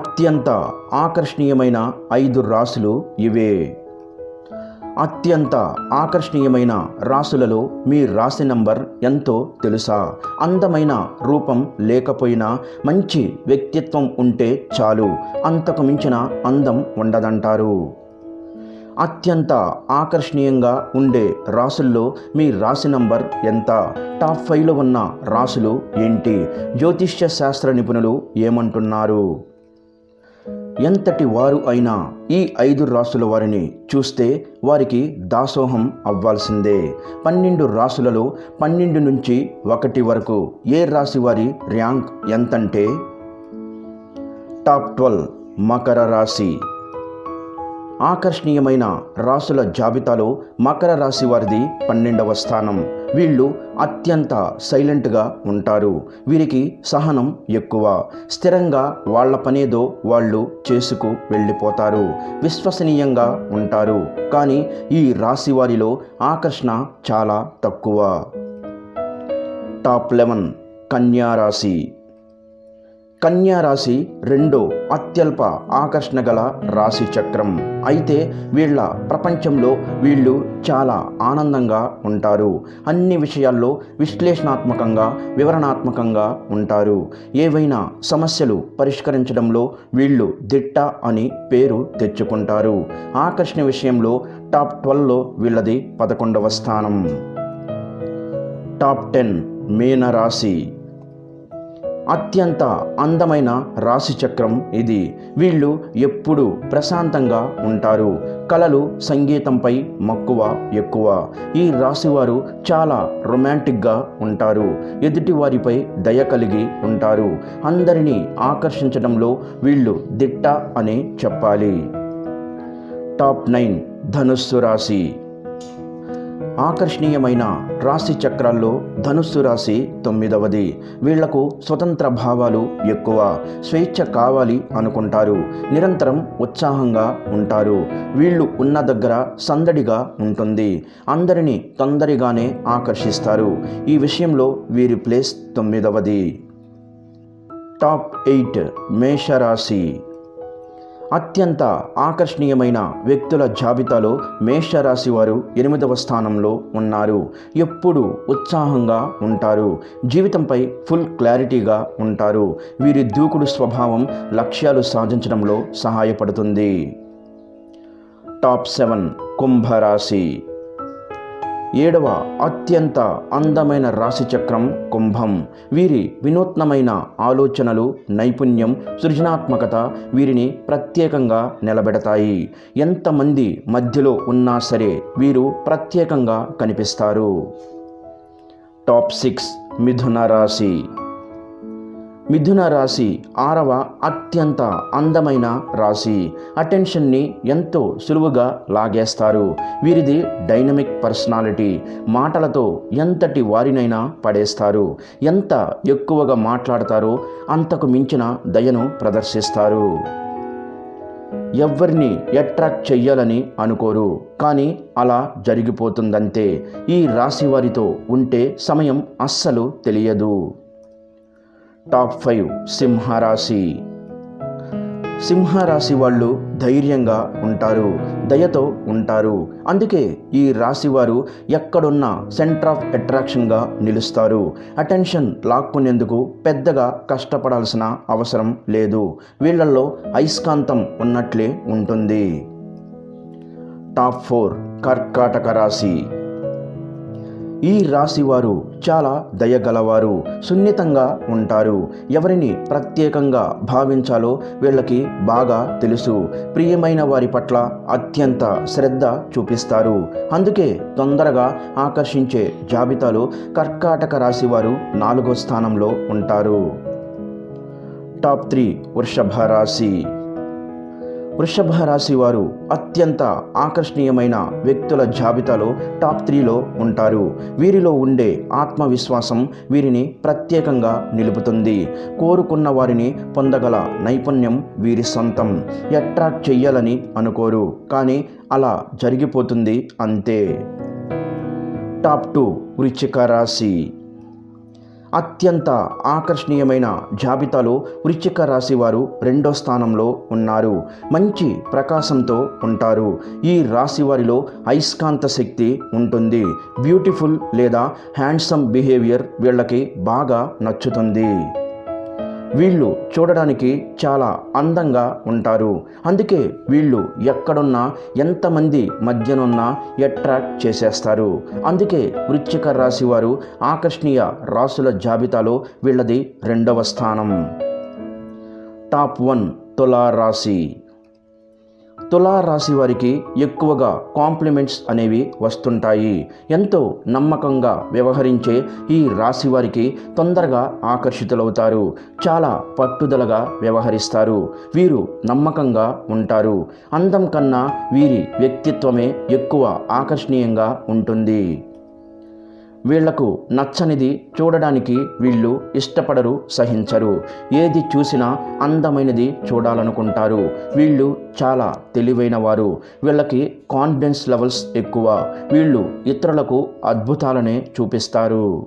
అత్యంత ఆకర్షణీయమైన ఐదు రాసులు ఇవే. అత్యంత ఆకర్షణీయమైన రాసులలో మీ రాశి నంబర్ ఎంతో తెలుసా? అందమైన రూపం లేకపోయినా మంచి వ్యక్తిత్వం ఉంటే చాలు. అంతకు మించిన అందం ఉండదంటారు. అత్యంత ఆకర్షణీయంగా ఉండే రాసుల్లో మీ రాశి నంబర్ ఎంత? టాప్ ఫైవ్లో ఉన్న రాసులు ఏంటి? జ్యోతిష్య శాస్త్ర నిపుణులు ఏమంటున్నారు? ఎంతటి వారు అయినా ఈ ఐదు రాసుల వారిని చూస్తే వారికి దాసోహం అవ్వాల్సిందే. పన్నెండు రాసులలో పన్నెండు నుంచి ఒకటి వరకు ఏ రాశి వారి ర్యాంక్ ఎంతంటే? టాప్ ట్వెల్వ్ మకర రాశి. ఆకర్షణీయమైన రాసుల జాబితాలో మకర రాశి వారిది పన్నెండవ స్థానం. వీళ్ళు అత్యంత సైలెంట్గా ఉంటారు. వీరికి సహనం ఎక్కువ. స్థిరంగా వాళ్ళ పనేదో వాళ్ళు చేసుకు వెళ్ళిపోతారు. విశ్వసనీయంగా ఉంటారు. కానీ ఈ రాశి వారిలో ఆకర్షణ చాలా తక్కువ. టాప్ లెవెన్ కన్యా రాశి. కన్యా రాశి రెండో అత్యల్ప ఆకర్షణ గల రాశి చక్రం. అయితే వీళ్ళ ప్రపంచంలో వీళ్ళు చాలా ఆనందంగా ఉంటారు. అన్ని విషయాల్లో విశ్లేషణాత్మకంగా వివరణాత్మకంగా ఉంటారు. ఏవైనా సమస్యలు పరిష్కరించడంలో వీళ్ళు దిట్ట అని పేరు తెచ్చుకుంటారు. ఆకర్షణ విషయంలో టాప్ ట్వెల్వ్లో వీళ్ళది పదకొండవ స్థానం. టాప్ టెన్ మీన రాశి అత్యంత అందమైన రాశి చక్రం ఇది. వీళ్ళు ఎప్పుడూ ప్రశాంతంగా ఉంటారు. కళలు సంగీతంపై మక్కువ ఎక్కువ. ఈ రాశివారు చాలా రొమాంటిక్గా ఉంటారు. ఎదుటి వారిపై దయ కలిగి ఉంటారు. అందరినీ ఆకర్షించడంలో వీళ్ళు దిట్ట అనే చెప్పాలి. టాప్ నైన్ ధనుస్సు రాశి. ఆకర్షణీయమైన రాశి చక్రాల్లో ధనుస్సు రాశి తొమ్మిదవది. వీళ్ళకు స్వతంత్ర భావాలు ఎక్కువ. స్వేచ్ఛ కావాలి అనుకుంటారు. నిరంతరం ఉత్సాహంగా ఉంటారు. వీళ్ళు ఉన్న దగ్గర సందడిగా ఉంటుంది. అందరినీ తొందరగానే ఆకర్షిస్తారు. ఈ విషయంలో వీరి ప్లేస్ తొమ్మిదవది. టాప్ ఎయిట్ మేషరాశి. అత్యంత ఆకర్షణీయమైన వ్యక్తుల జాబితాలో మేషరాశి వారు ఎనిమిదవ స్థానంలో ఉన్నారు. ఎప్పుడు ఉత్సాహంగా ఉంటారు. జీవితంపై ఫుల్ క్లారిటీగా ఉంటారు. వీరి దూకుడు స్వభావం లక్ష్యాలు సాధించడంలో సహాయపడుతుంది. టాప్ సెవెన్ కుంభరాశి ఏడవ అత్యంత అందమైన రాశి చక్రం కుంభం. వీరి వినూత్నమైన ఆలోచనలు నైపుణ్యం సృజనాత్మకత వీరిని ప్రత్యేకంగా నిలబెడతాయి. ఎంతమంది మధ్యలో ఉన్నా సరే వీరు ప్రత్యేకంగా కనిపిస్తారు. టాప్ సిక్స్ మిథున రాశి. మిథున రాశి ఆరవ అత్యంత అందమైన రాశి. అటెన్షన్ని ఎంతో సులువుగా లాగేస్తారు. వీరిది డైనమిక్ పర్సనాలిటీ. మాటలతో ఎంతటి వారినైనా పడేస్తారు. ఎంత ఎక్కువగా మాట్లాడతారో అంతకు మించిన దయను ప్రదర్శిస్తారు. ఎవరిని అట్రాక్ట్ చెయ్యాలని అనుకోరు. కానీ అలా జరిగిపోతుందంతే. ఈ రాశి వారితో ఉంటే సమయం అస్సలు తెలియదు. టాప్ ఫైవ్ సింహరాశి. సింహరాశి వాళ్ళు ధైర్యంగా ఉంటారు దయతో ఉంటారు. అందుకే ఈ రాశి వారు ఎక్కడున్నా సెంటర్ ఆఫ్ అట్రాక్షన్గా నిలుస్తారు. అటెన్షన్ లాక్కునేందుకు పెద్దగా కష్టపడాల్సిన అవసరం లేదు. వీళ్ళల్లో అయస్కాంతం ఉన్నట్లే ఉంటుంది. టాప్ ఫోర్ కర్కాటక రాశి. ఈ రాశి వారు చాలా దయగలవారు సున్నితంగా ఉంటారు. ఎవరిని ప్రత్యేకంగా భావించాలో వీళ్ళకి బాగా తెలుసు. ప్రియమైన వారి పట్ల అత్యంత శ్రద్ధ చూపిస్తారు. అందుకే తొందరగా ఆకర్షించే జాబితాలో కర్కాటక రాశి వారు నాలుగో స్థానంలో ఉంటారు. టాప్ త్రీ వృషభ రాశి. వృషభ రాశి వారు అత్యంత ఆకర్షణీయమైన వ్యక్తుల జాబితాలో టాప్ త్రీలో ఉంటారు. వీరిలో ఉండే ఆత్మవిశ్వాసం వీరిని ప్రత్యేకంగా నిలుపుతుంది. కోరుకున్న వారిని పొందగల నైపుణ్యం వీరి సొంతం. అట్రాక్ట్ చెయ్యాలని అనుకోరు. కానీ అలా జరిగిపోతుంది అంతే. టాప్ టూ వృచ్చిక రాశి. అత్యంత ఆకర్షణీయమైన జాబితాలో వృశ్చిక రాశి వారు రెండో స్థానంలో ఉన్నారు. మంచి ప్రకాశంతో ఉంటారు. ఈ రాశి వారిలో అయస్కాంత శక్తి ఉంటుంది. బ్యూటిఫుల్ లేదా హ్యాండ్సమ్ బిహేవియర్ వీళ్ళకి బాగా నచ్చుతుంది. వీళ్ళు చూడడానికి చాలా అందంగా ఉంటారు. అందుకే వీళ్ళు ఎక్కడున్నా ఎంతమంది మధ్యనున్నా అట్రాక్ట్ చేసేస్తారు. అందుకే వృశ్చిక రాశి వారు ఆకర్షణీయ రాసుల జాబితాలో వీళ్ళది రెండవ స్థానం. టాప్ వన్ తులారాశి. రాశి తులా రాశి వారికి ఎక్కువగా కాంప్లిమెంట్స్ అనేవి వస్తుంటాయి. ఎంతో నమ్మకంగా వ్యవహరించే ఈ రాశి వారికి తొందరగా ఆకర్షితులవుతారు. చాలా పట్టుదలగా వ్యవహరిస్తారు. వీరు నమ్మకంగా ఉంటారు. అందం కన్నా వీరి వ్యక్తిత్వమే ఎక్కువ ఆకర్షణీయంగా ఉంటుంది. వీళ్ళకు నచ్చనిది చూడడానికి వీళ్ళు ఇష్టపడరు సహించరు. ఏది చూసినా అందమైనది చూడాలనుకుంటారు. వీళ్ళు చాలా తెలివైన వారు వీళ్ళకి కాన్ఫిడెన్స్ లెవెల్స్ ఎక్కువ. వీళ్ళు ఇతరులకు అద్భుతాలనే చూపిస్తారు.